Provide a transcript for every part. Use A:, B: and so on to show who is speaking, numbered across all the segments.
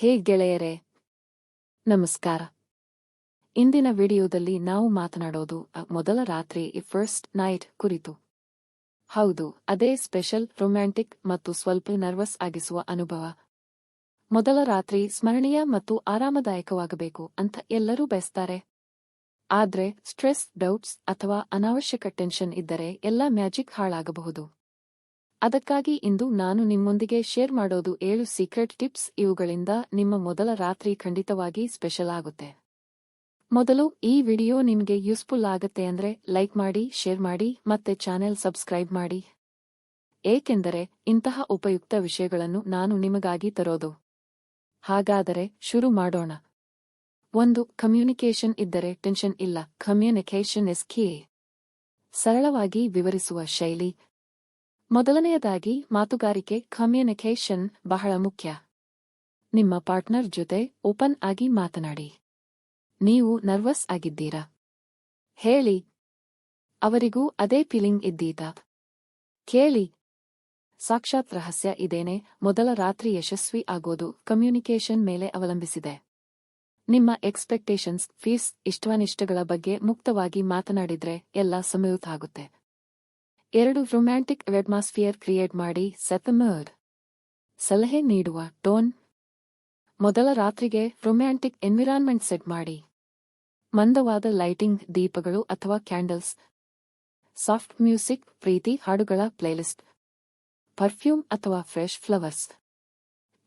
A: ಹೇ ಗೆಳೆಯರೇ, ನಮಸ್ಕಾರ. ಇಂದಿನ ವಿಡಿಯೋದಲ್ಲಿ ನಾವು ಮಾತನಾಡೋದು ಮೊದಲ ರಾತ್ರಿ ಫಸ್ಟ್ ನೈಟ್ ಕುರಿತು. ಹೌದು, ಅದೇ ಸ್ಪೆಷಲ್ ರೊಮ್ಯಾಂಟಿಕ್ ಮತ್ತು ಸ್ವಲ್ಪ ನರ್ವಸ್ ಆಗಿಸುವ ಅನುಭವ. ಮೊದಲ ರಾತ್ರಿ ಸ್ಮರಣೀಯ ಮತ್ತು ಆರಾಮದಾಯಕವಾಗಬೇಕು ಅಂತ ಎಲ್ಲರೂ ಬಯಸ್ತಾರೆ. ಆದ್ರೆ ಸ್ಟ್ರೆಸ್ ಡೌಟ್ಸ್ ಅಥವಾ ಅನಾವಶ್ಯಕ ಟೆನ್ಷನ್ ಇದ್ದರೆ ಎಲ್ಲ ಮ್ಯಾಜಿಕ್ ಹಾಳಾಗಬಹುದು. ಅದಕ್ಕಾಗಿ ಇಂದು ನಾನು ನಿಮ್ಮೊಂದಿಗೆ ಶೇರ್ ಮಾಡೋದು ಏಳು ಸೀಕ್ರೆಟ್ ಟಿಪ್ಸ್. ಇವುಗಳಿಂದ ನಿಮ್ಮ ಮೊದಲ ರಾತ್ರಿ ಖಂಡಿತವಾಗಿ ಸ್ಪೆಷಲ್ ಆಗುತ್ತೆ. ಮೊದಲು ಈ ವಿಡಿಯೋ ನಿಮಗೆ ಯೂಸ್ಫುಲ್ ಆಗತ್ತೆ ಅಂದ್ರೆ ಲೈಕ್ ಮಾಡಿ, ಶೇರ್ ಮಾಡಿ ಮತ್ತೆ ಚಾನೆಲ್ ಸಬ್ಸ್ಕ್ರೈಬ್ ಮಾಡಿ. ಏಕೆಂದರೆ ಇಂತಹ ಉಪಯುಕ್ತ ವಿಷಯಗಳನ್ನು ನಾನು ನಿಮಗಾಗಿ ತರೋದು. ಹಾಗಾದರೆ ಶುರು ಮಾಡೋಣ. ಒಂದು, ಕಮ್ಯುನಿಕೇಷನ್ ಇದ್ದರೆ ಟೆನ್ಷನ್ ಇಲ್ಲ. Communication is key. ಸರಳವಾಗಿ ವಿವರಿಸುವ ಶೈಲಿ ಮೊದಲನೆಯದಾಗಿ ಮಾತುಗಾರಿಕೆ, ಕಮ್ಯುನಿಕೇಷನ್ ಬಹಳ ಮುಖ್ಯ. ನಿಮ್ಮ ಪಾರ್ಟ್ನರ್ ಜೊತೆ ಓಪನ್ ಆಗಿ ಮಾತನಾಡಿ. ನೀವು ನರ್ವಸ್ ಆಗಿದ್ದೀರಾ? ಹೇಳಿ. ಅವರಿಗೂ ಅದೇ ಫೀಲಿಂಗ್ ಇದ್ದೀತಾ ಕೇಳಿ. ಸಾಕ್ಷಾತ್ ರಹಸ್ಯ ಇದೇನೆ, ಮೊದಲ ರಾತ್ರಿ ಯಶಸ್ವಿ ಆಗೋದು ಕಮ್ಯುನಿಕೇಷನ್ ಮೇಲೆ ಅವಲಂಬಿಸಿದೆ. ನಿಮ್ಮ ಎಕ್ಸ್ಪೆಕ್ಟೇಷನ್ಸ್, ಫೀಸ್ ಇಷ್ಟವನಿಷ್ಟಗಳ ಬಗ್ಗೆ ಮುಕ್ತವಾಗಿ ಮಾತನಾಡಿದ್ರೆ ಎಲ್ಲ ಸಮಯೂತ್ ಆಗುತ್ತೆ. ಎರಡು ರೊಮ್ಯಾಂಟಿಕ್ ಅಟ್ಮಾಸ್ಫಿಯರ್ ಕ್ರಿಯೇಟ್ ಮಾಡಿ ಸೆತಮರ್ಡ್ ಸಲಹೆ ನೀಡುವ ಟೋನ್ ಮೊದಲ ರಾತ್ರಿಗೆ ರೊಮ್ಯಾಂಟಿಕ್ ಎನ್ವಿರಾನ್ಮೆಂಟ್ ಸೆಟ್ ಮಾಡಿ. ಮಂದವಾದ ಲೈಟಿಂಗ್ ದೀಪಗಳು ಅಥವಾ ಕ್ಯಾಂಡಲ್ಸ್ ಸಾಫ್ಟ್ ಮ್ಯೂಸಿಕ್ ಪ್ರೀತಿ, ಹಾಡುಗಳ ಪ್ಲೇಲಿಸ್ಟ್ ಪರ್ಫ್ಯೂಮ್ ಅಥವಾ ಫ್ರೆಶ್ ಫ್ಲವರ್ಸ್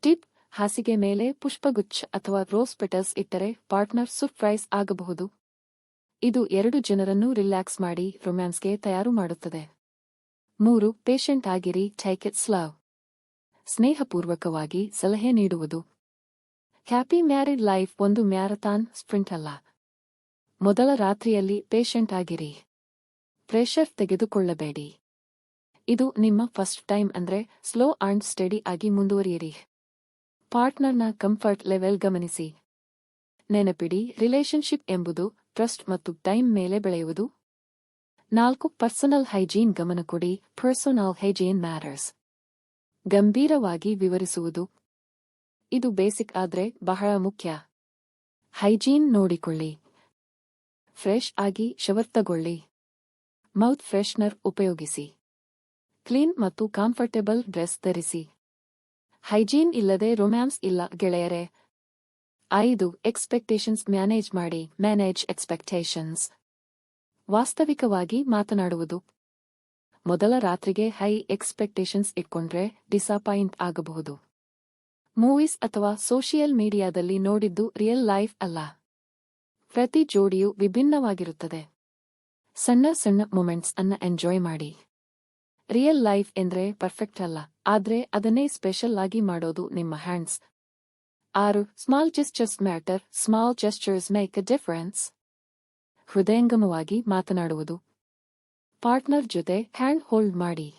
A: ಟಿಪ್ ಹಾಸಿಗೆ ಮೇಲೆ ಪುಷ್ಪಗುಚ್ಛ ಅಥವಾ ರೋಸ್ ಪೆಟಲ್ಸ್ ಇಟ್ಟರೆ ಪಾರ್ಟ್ನರ್ ಸರ್ಪ್ರೈಸ್ ಆಗಬಹುದು. ಇದು ಎರಡು ಜನರನ್ನು ರಿಲ್ಯಾಕ್ಸ್ ಮಾಡಿ ರೊಮ್ಯಾನ್ಸ್ಗೆ ತಯಾರು ಮಾಡುತ್ತದೆ. ಮೂರು ಪೇಷಂಟ್ ಆಗಿರಿ ಟೇಕ್ ಇಟ್ ಸ್ಲವ್ ಸ್ನೇಹಪೂರ್ವಕವಾಗಿ ಸಲಹೆ ನೀಡುವುದು. ಹ್ಯಾಪಿ ಮ್ಯಾರಿಡ್ ಲೈಫ್ ಒಂದು ಮ್ಯಾರಥಾನ್ ಸ್ಪ್ರಿಂಟ್ ಅಲ್ಲ. ಮೊದಲ ರಾತ್ರಿಯಲ್ಲಿ ಪೇಷಂಟ್ ಆಗಿರಿ. ಪ್ರೆಷರ್ ತೆಗೆದುಕೊಳ್ಳಬೇಡಿ. ಇದು ನಿಮ್ಮ ಫಸ್ಟ್ ಟೈಮ್ ಅಂದ್ರೆ ಸ್ಲೋ ಅಂಡ್ ಸ್ಟಡಿ ಆಗಿ ಮುಂದುವರಿಯಿರಿ. ಪಾರ್ಟ್ನರ್ನ ಕಂಫರ್ಟ್ ಲೆವೆಲ್ ಗಮನಿಸಿ. ನೆನಪಿಡಿ ರಿಲೇಶನ್ಶಿಪ್ ಎಂಬುದು ಟ್ರಸ್ಟ್ ಮತ್ತು ಟೈಮ್ ಮೇಲೆ ಬೆಳೆಯುವುದು. ನಾಲ್ಕು ಪರ್ಸನಲ್ ಹೈಜೀನ್ ಗಮನ ಕೊಡಿ, ಪರ್ಸನಲ್ ಹೈಜೀನ್ ಮ್ಯಾಟರ್ಸ್. ಗಂಭೀರವಾಗಿ ವಿವರಿಸುವುದು. ಇದು ಬೇಸಿಕ್ ಆದ್ರೆ ಬಹಳ ಮುಖ್ಯ. ಹೈಜೀನ್ ನೋಡಿಕೊಳ್ಳಿ. ಫ್ರೆಶ್ ಆಗಿ ಶವರ್ತಗೊಳ್ಳಿ. ಮೌತ್ ಫ್ರೆಶ್ನರ್ ಉಪಯೋಗಿಸಿ. ಕ್ಲೀನ್ ಮತ್ತು ಕಂಫರ್ಟೇಬಲ್ ಡ್ರೆಸ್ ಧರಿಸಿ. ಹೈಜೀನ್ ಇಲ್ಲದೆ ರೊಮ್ಯಾನ್ಸ್ ಇಲ್ಲ, ಗೆಳೆಯರೆ. ಐದು ಎಕ್ಸ್ಪೆಕ್ಟೇಷನ್ಸ್ ಮ್ಯಾನೇಜ್ ಮಾಡಿ, ಮ್ಯಾನೇಜ್ ಎಕ್ಸ್ಪೆಕ್ಟೇಷನ್ಸ್. ವಾಸ್ತವಿಕವಾಗಿ ಮಾತನಾಡುವುದು. ಮೊದಲ ರಾತ್ರಿಗೆ ಹೈ ಎಕ್ಸ್ಪೆಕ್ಟೇಷನ್ಸ್ ಇಟ್ಕೊಂಡ್ರೆ ಡಿಸಪಾಯಿಂಟ್ ಆಗಬಹುದು. ಮೂವೀಸ್ ಅಥವಾ ಸೋಷಿಯಲ್ ಮೀಡಿಯಾದಲ್ಲಿ ನೋಡಿದ್ದು ರಿಯಲ್ ಲೈಫ್ ಅಲ್ಲ. ಪ್ರತಿ ಜೋಡಿಯು ವಿಭಿನ್ನವಾಗಿರುತ್ತದೆ. ಸಣ್ಣ ಸಣ್ಣ ಮೂಮೆಂಟ್ಸ್ ಅನ್ನ ಎಂಜಾಯ್ ಮಾಡಿ. ರಿಯಲ್ ಲೈಫ್ ಎಂದ್ರೆ ಪರ್ಫೆಕ್ಟ್ ಅಲ್ಲ, ಆದ್ರೆ ಅದನ್ನೇ ಸ್ಪೆಷಲ್ ಆಗಿ ಮಾಡೋದು ನಿಮ್ಮ ಹ್ಯಾಂಡ್ಸ್ ಆರು small gestures matter small gestures make a difference ಹೃದಯಂಗಮವಾಗಿ ಮಾತನಾಡುವುದು. ಪಾರ್ಟ್ನರ್ ಜೊತೆ ಹ್ಯಾಂಡ್ ಹೋಲ್ಡ್ ಮಾಡಿ.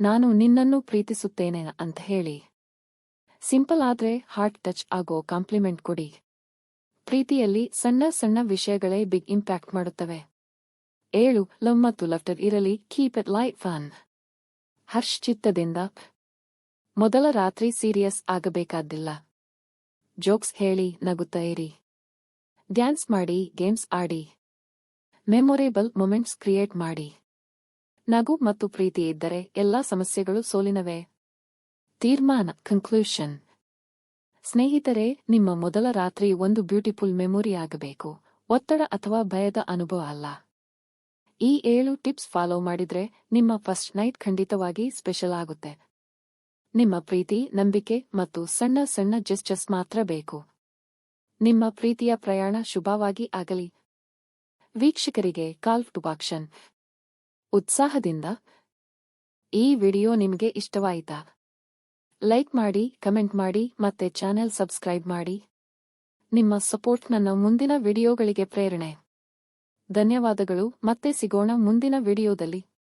A: ನಾನು ನಿನ್ನನ್ನು ಪ್ರೀತಿಸುತ್ತೇನೆ ಅಂತ ಹೇಳಿ. ಸಿಂಪಲ್ ಆದ್ರೆ ಹಾರ್ಟ್ ಟಚ್ ಆಗೋ ಕಾಂಪ್ಲಿಮೆಂಟ್ ಕೊಡಿ. ಪ್ರೀತಿಯಲ್ಲಿ ಸಣ್ಣ ಸಣ್ಣ ವಿಷಯಗಳೇ ಬಿಗ್ ಇಂಪ್ಯಾಕ್ಟ್ ಮಾಡುತ್ತವೆ. ಏಳು, ಲವ್ ಮತ್ತು ಲಫ್ಟರ್ ಇರಲಿ, ಕೀಪ್ ಇಟ್ ಲೈಟ್ ಫನ್. ಹರ್ಷ್ ಚಿತ್ತದಿಂದ. ಮೊದಲ ರಾತ್ರಿ ಸೀರಿಯಸ್ ಆಗಬೇಕಾದ್ದಿಲ್ಲ ಜೋಕ್ಸ್ ಹೇಳಿ ನಗುತ್ತಾ ಇರಿ. ಡ್ಯಾನ್ಸ್ ಮಾಡಿ ಗೇಮ್ಸ್ ಆಡಿ ಮೆಮೊರೇಬಲ್ ಮೊಮೆಂಟ್ಸ್ ಕ್ರಿಯೇಟ್ ಮಾಡಿ ನಗು ಮತ್ತು ಪ್ರೀತಿ ಇದ್ದರೆ ಎಲ್ಲಾ ಸಮಸ್ಯೆಗಳು ಸೋಲಿನವೆ. ತೀರ್ಮಾನ ಕನ್ಕ್ಲೂಷನ್ ಸ್ನೇಹಿತರೆ, ನಿಮ್ಮ ಮೊದಲ ರಾತ್ರಿ ಒಂದು ಬ್ಯೂಟಿಫುಲ್ ಮೆಮೊರಿ ಆಗಬೇಕು. ಒತ್ತಡ ಅಥವಾ ಭಯದ ಅನುಭವ ಅಲ್ಲ. ಈ ಏಳು ಟಿಪ್ಸ್ ಫಾಲೋ ಮಾಡಿದ್ರೆ ನಿಮ್ಮ ಫಸ್ಟ್ ನೈಟ್ ಖಂಡಿತವಾಗಿ ಸ್ಪೆಷಲ್ ಆಗುತ್ತೆ. ನಿಮ್ಮ ಪ್ರೀತಿ, ನಂಬಿಕೆ ಮತ್ತು ಸಣ್ಣ ಸಣ್ಣ ಜೆಸ್ಟಸ್ ಮಾತ್ರ ಬೇಕು. ನಿಮ್ಮ ಪ್ರೀತಿಯ ಪ್ರಯಾಣ ಶುಭವಾಗಿ ಆಗಲಿ. ವೀಕ್ಷಕರಿಗೆ ಕಾಲ್ ಟು ಆಕ್ಷನ್ ಉತ್ಸಾಹದಿಂದ ಈ ವಿಡಿಯೋ ನಿಮಗೆ ಇಷ್ಟವಾಯಿತಾ? ಲೈಕ್ ಮಾಡಿ, ಕಮೆಂಟ್ ಮಾಡಿ ಮತ್ತೆ ಚಾನೆಲ್ ಸಬ್ಸ್ಕ್ರೈಬ್ ಮಾಡಿ. ನಿಮ್ಮ ಸಪೋರ್ಟ್ ನನ್ನ ಮುಂದಿನ ವಿಡಿಯೋಗಳಿಗೆ ಪ್ರೇರಣೆ. ಧನ್ಯವಾದಗಳು, ಮತ್ತೆ ಸಿಗೋಣ ಮುಂದಿನ ವಿಡಿಯೋದಲ್ಲಿ.